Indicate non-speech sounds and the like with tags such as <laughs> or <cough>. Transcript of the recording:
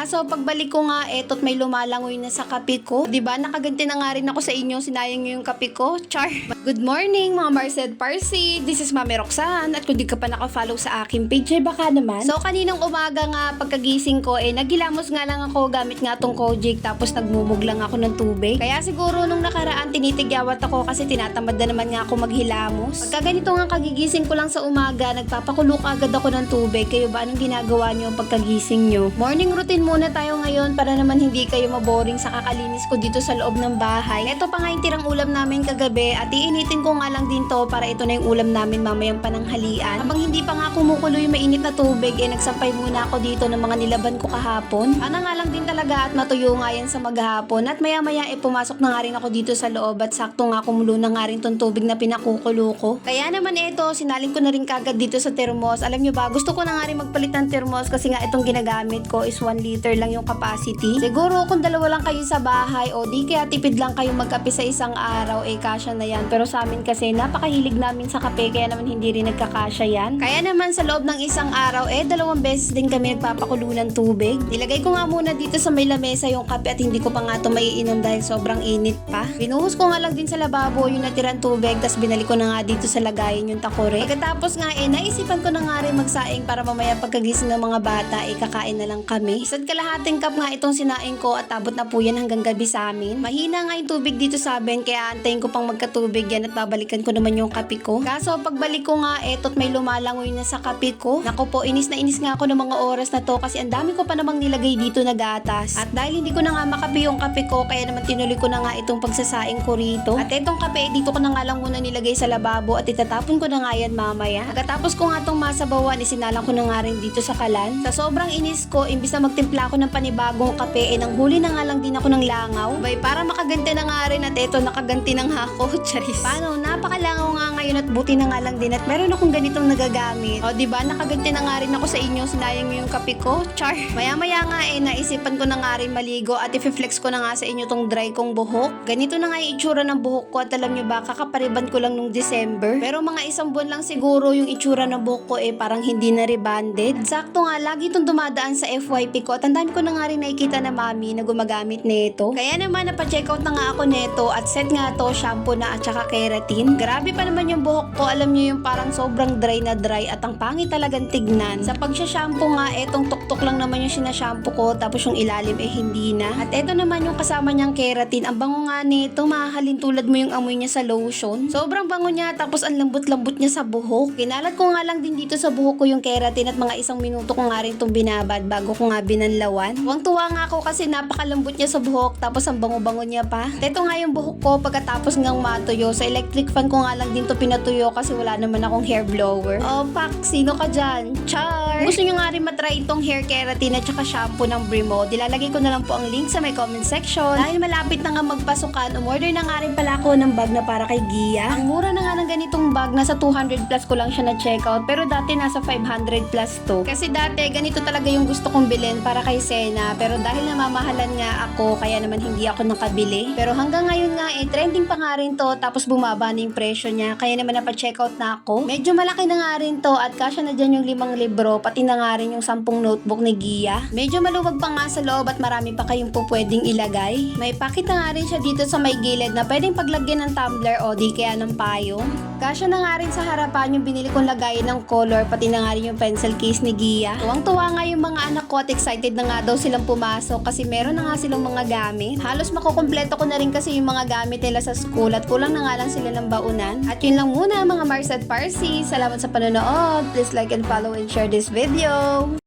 Kaso pagbalik ko nga, eto't may lumalangoy na sa kape ko. 'Di ba Nakaganti na nga rin ako sa inyo, sinayang yung kape ko. Char! Good morning mga Marced Parsi! This is Mami Roxanne at kung di ka pa nakafollow sa aking page, eh baka naman. So kaninang umaga nga pagkagising ko, eh nagilamos nga lang ako gamit nga tong Kojic tapos nagmumug lang ako ng tubig. Kaya siguro nung nakaraan tinitigyawat ako kasi tinatamad na naman nga ako maghilamos. Pagka ganito nga kagigising ko lang sa umaga, nagpapakulok agad ako ng tubig. Kayo ba anong ginagawa niyo pagkagising niyo? Morning routine muna tayo ngayon para naman hindi kayo maboring sa kakalinis ko dito sa loob ng bahay. Ito pa nga yung tirang ulam namin kagabi at iinitin ko nga lang din to para ito na yung ulam namin mamayang pananghalian. Habang hindi pa nga kumukulo yung mainit na tubig, eh nagsampay muna ako dito ng mga nilaban ko kahapon. Ana nga lang din talaga at matuyo nga yan sa maghapon. At maya maya eh pumasok na nga rin ako dito sa loob at sakto nga kumulo na nga rin tong tubig na pinakukulo ko. Kaya naman ito, sinalin ko na rin kagad dito sa thermos. Alam nyo ba, gusto ko na nga rin magpalit ng thermos kasi nga itong ginagamit ko is 1 liter lang yung capacity. Siguro kung dalawa lang kayo sa bahay o di kaya tipid lang kayo magkape sa isang araw, eh kasya na yan. Pero sa amin kasi napakahilig namin sa kape kaya naman hindi rin nagkakasya yan. Kaya naman sa loob ng isang araw, eh dalawang beses din kami nagpapakulo ng tubig. Nilagay ko nga muna dito sa may lamesa yung kape at hindi ko pa nga ito maiinom dahil sobrang init pa. Binuhos ko nga lang din sa lababo yung natirang tubig tapos binalik ko na nga dito sa lagayan yung takore. Pagkatapos nga eh, naisipan ko na nga rin magsaing para mamaya pagkagising ng mga bata, eh kakain na lang kami. Isa't kalahating cup nga itong sinaing ko at abot na po yan hanggang gabi sa amin. Mahina nga yung tubig dito sa amin kaya antayin ko pang magkatubig yan at babalikan ko naman yung kape ko. Kaso pagbalik ko nga eto't may lumalangoy na sa kape ko. Nako po, inis na inis nga ako ng mga oras na to kasi ang dami ko pa namang nilagay dito na gatas. At dahil hindi ko na nga makape yung kape ko kaya naman tinuloy ko na nga itong pagsasaing ko rito. At itong kape dito ko na nga lang muna nilagay sa lababo at itatapon ko na nga yan mamaya. Pagkatapos ko nga itong masabawan, isinalang ko na nga rin dito sa kalan. Sa sobrang inis ko, imbis na magtimpla ako ng panibagong kape, eh nang huli na nga lang din ako ng langaw. Bay, para makaganti na nga rin at eto, nakaganti ng hako. <laughs> Charis. Paano? Napakalangaw nga ngayon at buti na nga lang din at meron akong ganitong nagagamit. O, di ba Nakaganti na nga rin ako sa inyo. Sinayang yung kape ko. Char. Maya-maya nga eh, naisipan ko na nga rin maligo at i-flex ko na nga sa inyo tong dry kong buhok. Ganito na nga yung itsura ng buhok ko at alam nyo ba, kakapariban ko lang nung December. Pero mga isang buwan lang siguro yung itsura ng buhok ko eh parang hindi na rebanded. Sakto nga, lagi itong dumadaan sa FYP ko at ang dami ko na nga rin nakikita na mami na gumagamit nito. Kaya naman napa-check out na nga ako neto at set nga to shampoo na at saka keratin. Grabe pa naman yung buhok ko. Alam nyo yung parang sobrang dry na dry at ang pangit talagang tignan. Sa pagsha-shampoo nga, etong tuktok lang naman yung sinashampoo ko tapos yung ilalim eh hindi na. At eto naman yung kasama niyang keratin. Ang bango nga nito, mahahalin tulad mo yung amoy niya sa lotion. Sobrang bango niya tapos ang lambot-lambot niya sa buhok. Kinalat ko nga lang din dito sa buhok ko yung keratin at mga isang minuto ko nga rin itong binabad bago ko nga binanlawan. Huwag tuwa nga ako kasi napakalambot niya sa buhok tapos ang bango-bango niya pa. Eto nga yung buhok ko pagkatapos ngang matuyo. Sa electric fan ko nga lang din to pinatuyo kasi wala naman akong hair blower. Oh, pak, sino ka dyan? Char! Gusto nyo nga rin matry itong hair keratin at saka shampoo ng Brimo. Dilalagay ko na lang po ang link sa may comment section. Dahil malapit na nga magpasukan, umorder na nga rin pala ako ng bag na para kay Gia. Ang mura na nga ng ganitong bag, nasa 200 plus ko lang siya na checkout. Pero dati nasa 500 plus to. Kasi dati, ganito talaga yung gusto kong bilhin para kay Sena. Pero dahil namamahalan nga ako, kaya naman hindi ako nakabili. Pero hanggang ngayon nga eh, trending pa nga rin to. Tapos bumaba na yung presyo niya. Kaya naman napacheckout na ako. Medyo malaki na nga rin to at kasya na dyan yung limang libro. Pati na nga rin yung sampung notebook ni Gia. Medyo maluwag pa nga sa loob at marami pa kayong po pwedeng ilagay. May pakit na nga rin siya dito sa may gilid na pwedeng paglagyan ng tumbler o di kaya ng payong. Kasya na nga rin sa harapan yung binili kong lagayan ng color pati na nga rin yung pencil case ni Gia. Tuwang-tuwa nga yung mga anak ko at excited na nga daw silang pumasok kasi meron na nga silang mga gamit. Halos makukumpleto ko na rin kasi yung mga gamit nila sa school at kulang na nga lang sila ng baunan. At yun lang muna mga Mars at Parsi. Salamat sa panonood. Please like and follow and share this video.